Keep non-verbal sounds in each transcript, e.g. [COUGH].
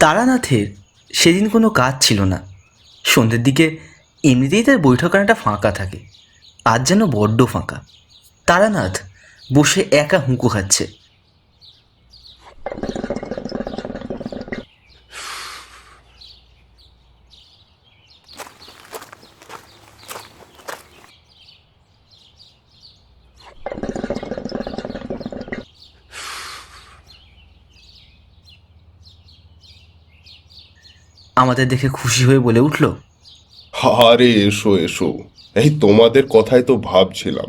তারানাথের সেদিন কোনো কাজ ছিল না। সন্ধ্যের দিকে এমনিতেই তার বৈঠকখানাটা ফাঁকা থাকে। আজ যেন বড্ড ফাঁকা। তারানাথ বসে একা হুঁকো খাচ্ছে। আমাদের দেখে খুশি হয়ে বলে উঠল আরে এসো এসো। এই তোমাদের কথাই তো ভাবছিলাম।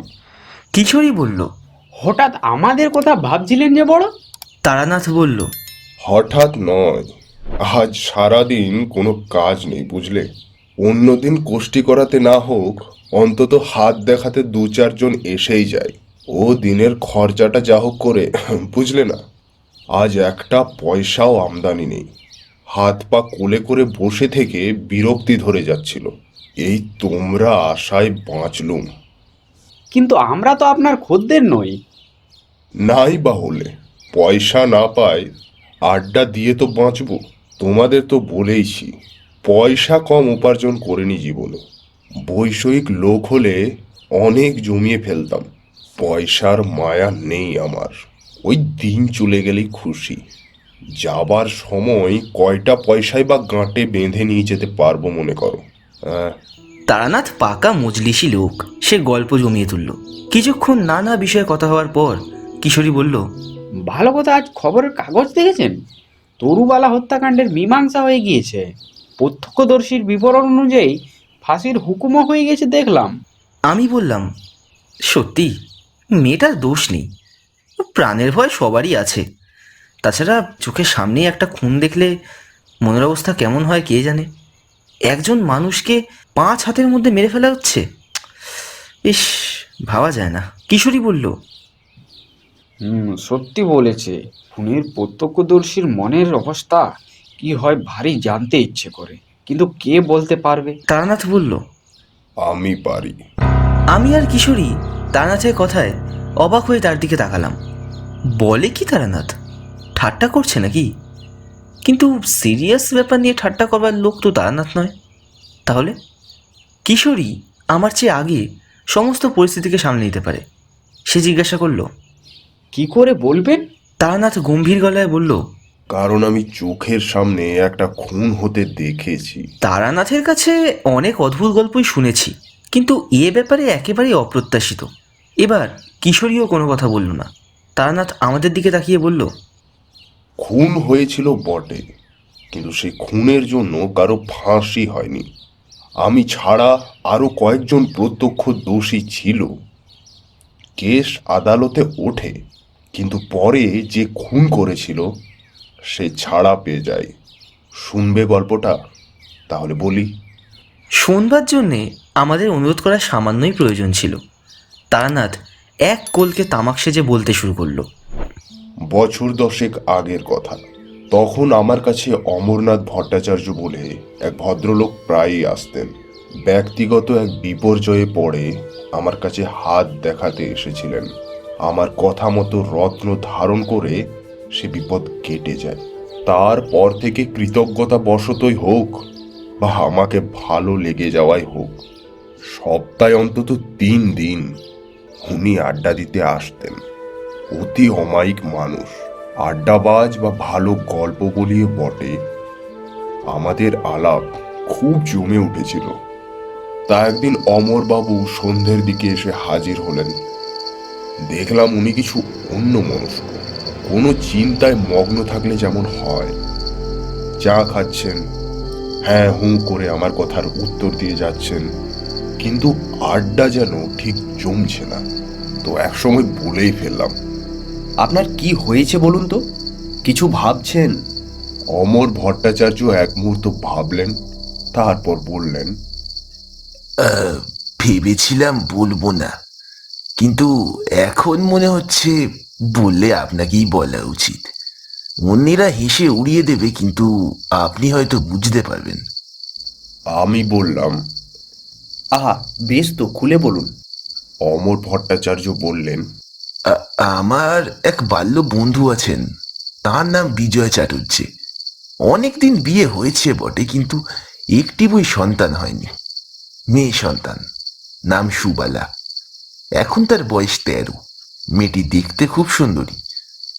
কিশোরী বলল। হঠাৎ আমাদের কথা ভাবছিলেন যে বড়? তারানাথ বলল হঠাৎ নয়। আজ সারাদিন কোনো কাজ নেই বুঝলে? অন্যদিন কোষ্টি করাতে না হোক অন্তত হাত দেখাতে দু চারজন এসেই যায়। ও দিনের খরচাটা যা হোক করে [CLEARS THROAT] বুঝলে না? আজ একটা পয়সাও আমদানি নেই। হাত পা কোলে করে বসে থেকে বিরক্তি ধরে যাচ্ছিল। এই তোমরা আশায় বাঁচলুম। কিন্তু আমরা তো আপনার খদ্দের নই। নাই বা হলে পয়সা না পাই আড্ডা দিয়ে তো বাঁচব। তোমাদের তো বলেইছি পয়সা কম উপার্জন করিনি জীবনে। বৈষয়িক লোক হলে অনেক জমিয়ে ফেলতাম। পয়সার মায়া নেই আমার। ওই দিন চলে গেলেই খুশি। যাবার সময় কয়টা পয়সায় বা গাঁটে বেঁধে নিয়ে যেতে পারব মনে করো? হ্যাঁ। তারানাথ পাকা মজলিসি লোক সে গল্প জমিয়ে তুলল। কিছুক্ষণ নানা বিষয়ে কথা হওয়ার পর কিশোরী বলল ভালো কথা আজ খবরের কাগজ দেখেছেন? তরুবালা হত্যাকাণ্ডের মীমাংসা হয়ে গিয়েছে। প্রত্যক্ষদর্শীর বিবরণ অনুযায়ী ফাঁসির হুকুমও হয়ে গেছে দেখলাম। আমি বললাম সত্যি? মেয়েটার দোষ নেই। প্রাণের ভয় সবারই আছে। তাছাড়া চোখের সামনেই একটা খুন দেখলে মনের অবস্থা কেমন হয় কে জানে? একজন মানুষকে পাঁচ হাতের মধ্যে মেরে ফেলা হচ্ছে? ইস ভাবা যায় না। কিশোরী বলল হুম সত্যি বলেছে। খুনের প্রত্যক্ষদর্শীর মনের অবস্থা কি হয় ভারী জানতে ইচ্ছে করে। কিন্তু কে বলতে পারবে? তারানাথ বলল আমি পারি। আমি আর কিশোরী তারানাথের কথায় অবাক হয়ে তার দিকে তাকালাম। বলে কি তারানাথ? ঠাট্টা করছে নাকি? কিন্তু সিরিয়াস ব্যাপার নিয়ে ঠাট্টা করবার লোক তো তারানাথ নয়। তাহলে? কিশোরী আমার চেয়ে আগে সমস্ত পরিস্থিতিকে সামলে নিতে পারে। সে জিজ্ঞাসা করল কি করে বলবেন? তারানাথ গম্ভীর গলায় বলল কারণ আমি চোখের সামনে একটা খুন হতে দেখেছি। তারানাথের কাছে অনেক অদ্ভুত গল্পই শুনেছি কিন্তু এ ব্যাপারে একেবারেই অপ্রত্যাশিত। এবার কিশোরীও কোনো কথা বলল না। তারানাথ আমাদের দিকে তাকিয়ে বলল খুন হয়েছিল বটে, কিন্তু সেই খুনের জন্য কারও ফাঁসি হয়নি। আমি ছাড়া আরও কয়েকজন প্রত্যক্ষ দোষী ছিল। কেস আদালতে ওঠে, কিন্তু পরে যে খুন করেছিল, সে ছাড়া পেয়ে যায়। শুনবে গল্পটা? তাহলে বলি। শোনবার জন্যে আমাদের অনুরোধ করার সামান্যই প্রয়োজন ছিল। তারানাথ এক কোলকে তামাক সেজে বলতে শুরু করল। বছর দশেক আগের কথা। তখন আমার কাছে অমরনাথ ভট্টাচার্য বলে এক ভদ্রলোক প্রায়ই আসতেন। ব্যক্তিগত এক বিপর্যয়ে পড়ে আমার কাছে হাত দেখাতে এসেছিলেন। আমার কথা মতো রত্ন ধারণ করে সে বিপদ কেটে যায়। তারপর থেকে কৃতজ্ঞতা বশতই হোক বা আমাকে ভালো লেগে যাওয়াই হোক, সপ্তাহে অন্তত তিন দিন উনি আড্ডা দিতে আসতেন। অতি অমায়িক মানুষ। আড্ডাবাজ বা ভালো গল্প বলিয়ে বটে। আমাদের আলাপ খুব জমে উঠেছিল। তা একদিন অমরবাবু সন্ধ্যের দিকে এসে হাজির হলেন। দেখলাম উনি কিছু অন্য মনস্ক। কোনো চিন্তায় মগ্ন থাকলে যেমন হয়। চা খাচ্ছেন। হ্যাঁ হুঁ করে আমার কথার উত্তর দিয়ে যাচ্ছেন। কিন্তু আড্ডা যেন ঠিক জমছে না। তো একসময় বলেই ফেললাম আপনার কি হয়েছে বলুন তো? কিছু ভাবছেন? অমর ভট্টাচার্য এক মুহূর্ত ভাবলেন তারপর বললেন ভেবেছিলাম বলব না কিন্তু এখন মনে হচ্ছে বললে আপনাকেই বলা উচিত। অন্যেরা হেসে উড়িয়ে দেবে কিন্তু আপনি হয়তো বুঝতে পারবেন। আমি বললাম আহা বেশ তো খুলে বলুন। অমর ভট্টাচার্য বললেন আমার এক বাল্য বন্ধু আছেন। তার নাম বিজয় চ্যাটার্জি। অনেকদিন বিয়ে হয়েছে বটে, কিন্তু একটি বই সন্তান হয়নি। মেয়ে সন্তান, নাম সুবালা। এখন তার বয়স তেরো। মেয়েটি দেখতে খুব সুন্দরী,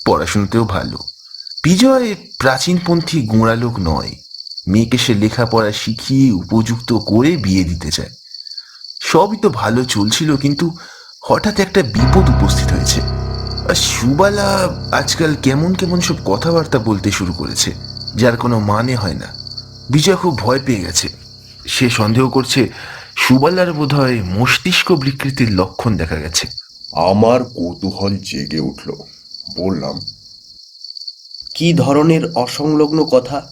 পড়াশুনোতেও ভালো। বিজয় প্রাচীনপন্থী গোঁড়া লোক নয়। মেয়েকে সে লেখাপড়া শিখিয়ে উপযুক্ত করে বিয়ে দিতে চায়। সবই তো ভালো চলছিল, কিন্তু হঠাৎ একটা বিপদ উপস্থিত হয়েছে। আর সুবালা আজকাল কেমন কেমন সব কথাবার্তা বলতে শুরু করেছে যার কোনো মানে হয় না। বিজয় খুব ভয় পেয়ে গেছে। সে সন্দেহ করছে সুবালার বোধহয় মস্তিষ্ক বিকৃতির লক্ষণ দেখা গেছে। আমার কৌতূহল জেগে উঠল। বললাম কি ধরনের অসংলগ্ন কথা?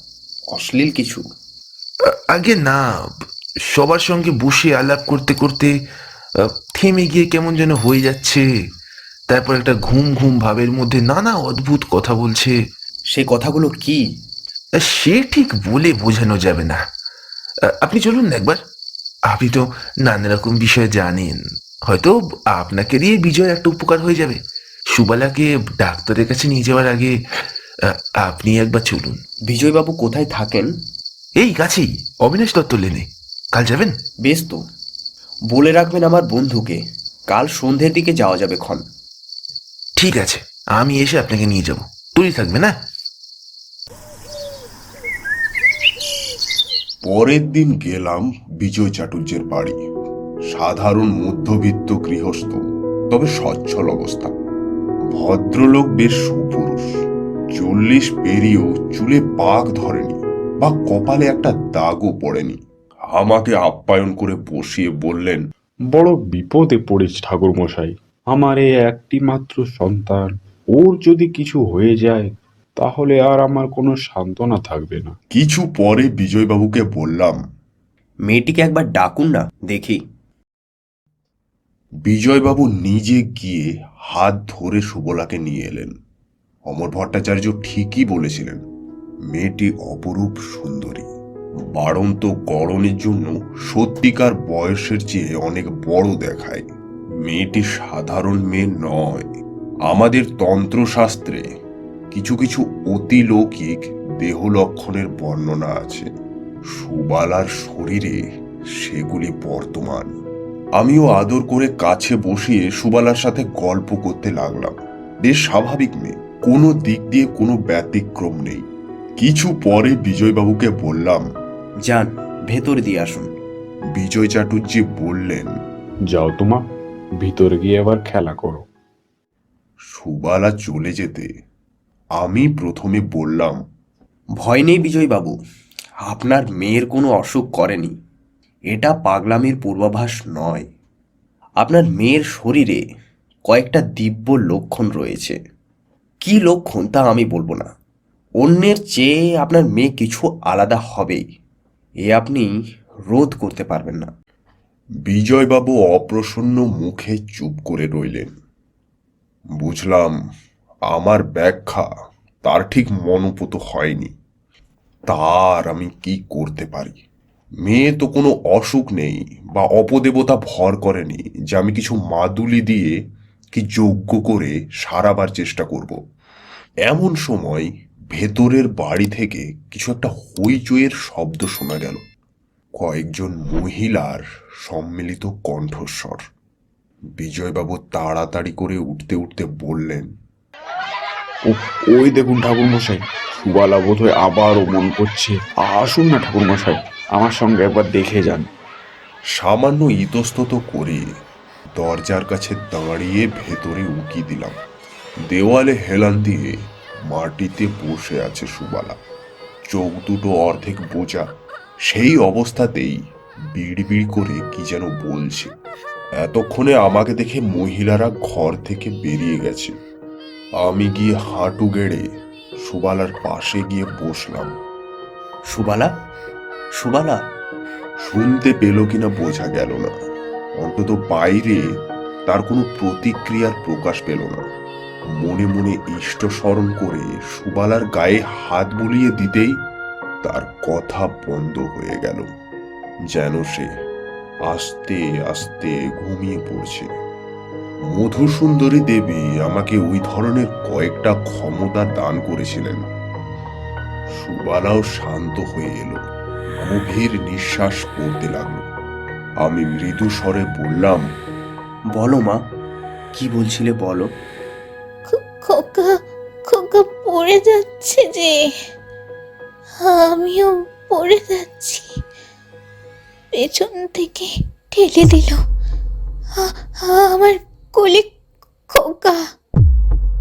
অশ্লীল কিছু। আগে না সবার সঙ্গে বসে আলাপ করতে করতে থেমে গিয়ে কেমন যেন হয়ে যাচ্ছে। তারপর একটা ঘুম ঘুম ভাবের মধ্যে নানা অদ্ভুত কথা বলছে। সেই কথাগুলো কি? সে ঠিক বলে বোঝানো যাবে না। আপনি চলুন না একবার। আপনি তো নানা রকম বিষয় জানেন। হয়তো আপনাকে দিয়ে বিজয় একটা উপকার হয়ে যাবে। সুবালাকে ডাক্তারের কাছে নিয়ে যাওয়ার আগে আপনি একবার চলুন। বিজয়বাবু কোথায় থাকেন? এই কাছেই অবিনাশ দত্ত লেনে। কাল যাবেন? বেশ তো। বলে রাখবেন আমার বন্ধুকে কাল সন্ধ্যের দিকে যাওয়া যাবে ক্ষণ। ঠিক আছে আমি এসে আপনাকে নিয়ে যাব। তুই থাকবে না? পরের দিন গেলাম বিজয় চাটুর্যের বাড়ি। সাধারণ মধ্যবিত্ত গৃহস্থ তবে সচ্ছল অবস্থা। ভদ্রলোক বেশ সুপুরুষ। চল্লিশ পেরিয়েও চুলে পাক ধরেনি বা কপালে একটা দাগও পড়েনি। আমাকে আপ্যায়ন করে বসিয়ে বললেন বড় বিপদে পড়েছি ঠাকুর মশাই আমার এই একটি মাত্র সন্তান ওর যদি কিছু হয়ে যায় তাহলে আর আমার কোনো সান্ত্বনা থাকবে না। কিছু পরে বিজয়বাবুকে বললাম মেয়েটিকে একবার ডাকুন না দেখি। বিজয়বাবু নিজে গিয়ে হাত ধরে সুবলাকে নিয়ে এলেন। অমর ভট্টাচার্য ঠিকই বলেছিলেন মেয়েটি অপরূপ সুন্দরী। বাড়ন্ত গড়নের জন্য সত্যিকার বয়সের চেয়ে অনেক বড় দেখায়। মেয়েটি সাধারণ মেয়ে নয়। আমাদের তন্ত্রশাস্ত্রে কিছু কিছু অতিলৌকিক দেহ লক্ষণের বর্ণনা আছে। সুবালার শরীরে সেগুলি বর্তমান। আমিও আদর করে কাছে বসিয়ে সুবালার সাথে গল্প করতে লাগলাম। বেশ স্বাভাবিক মেয়ে। কোনো দিক দিয়ে কোনো ব্যতিক্রম নেই। কিছু পরে বিজয়বাবুকে বললাম যান ভেতর দিয়ে আসুন। বিজয় চাটুর্যি বললেন যাও তোমা ভিতরে গিয়ে আবার খেলা করো। সুবালা চলে যেতে। আমি প্রথমে বললাম ভয় নেই বিজয়বাবু আপনার মেয়ের কোনো অসুখ করেনি। এটা পাগলামির পূর্বাভাস নয়। আপনার মেয়ের শরীরে কয়েকটা দিব্য লক্ষণ রয়েছে। কি লক্ষণ তা আমি বলব না। অন্যের চেয়ে আপনার মেয়ে কিছু আলাদা হবেই। এ আপনি রোধ করতে পারবেন না। বিজয়বাবু অপ্রসন্ন মুখে চুপ করে রইলেন। বুঝলাম, আমার ব্যাখ্যা তার ঠিক মনোপুত হয়নি। তার আমি কি করতে পারি? মেয়ে তো কোনো অসুখ নেই বা অপদেবতা ভর করেনি যে আমি কিছু মাদুলি দিয়ে কি যোগ্য করে সারাবার চেষ্টা করব। এমন সময় ভেতরের বাড়ি থেকে কিছু একটা হইচইয়ের শব্দ শোনা গেল। কয়েকজন মহিলার সম্মিলিত কণ্ঠস্বর। বিজয়বাবু তাড়াতাড়ি করে উঠতে উঠতে বললেন ও ওই দেখুন ঠাকুর মশাই সুবালা বোধহয় আবারও মন করছে। আসুন না ঠাকুর মশাই আমার সঙ্গে একবার দেখে যান। সামান্য ইতস্তত করে দরজার কাছে দাঁড়িয়ে ভেতরে উকি দিলাম। দেওয়ালে হেলান দিয়ে মাটিতে বসে আছে সুবালা। চোখ দুটো অর্ধেক বোঝা। সেই অবস্থাতেই বিড়বিড় করে কি যেন বলছে। এতক্ষণে আমাকে দেখে মহিলারা ঘর থেকে বেরিয়ে গেছে। আমি গিয়ে হাঁটু গেড়ে সুবালার পাশে গিয়ে বসলাম। সুবালা? সুবালা? শুনতে পেল কিনা বোঝা গেল না। অন্তত বাইরে তার কোনো প্রতিক্রিয়ার প্রকাশ পেল না। মনে মনে ইষ্ট স্মরণ করে সুবালার গায়ে হাত বুলিয়ে দিতেই তার কথা বন্ধ হয়ে গেল। যেন সে আস্তে আস্তে ঘুমিয়ে পড়ছে। মধুসুন্দরী দেবী আমাকে ওই ধরনের কয়েকটা ক্ষমতা দান করেছিলেন। সুবালাও শান্ত হয়ে এলো। গভীর নিঃশ্বাস পড়তে লাগল। আমি মৃদু স্বরে বললাম, বলো মা, কি বলছিলে বলো? খোকা খোকা পড়ে যাচ্ছে যে। আমিও পড়ে যাচ্ছি। পেছন থেকে ঠেলে দিল। আমার কোলে খোকা।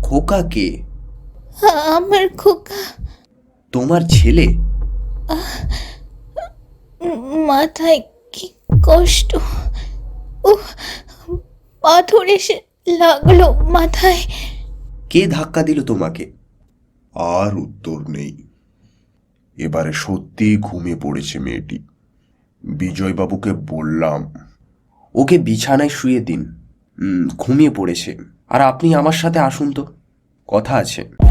খোকা কে? আমার খোকা। তোমার ছেলে? মাথায় কি কষ্ট। ও পাথর এসে লাগল মাথায়। কে ধাক্কা দিল তোমাকে? আর উত্তর নেই। এবারে সত্যি ঘুমিয়ে পড়েছে মেয়েটি। বিজয়বাবুকে বললাম ওকে বিছানায় শুয়ে দিন। ঘুমিয়ে পড়েছে। আর আপনি আমার সাথে আসুন তো। কথা আছে।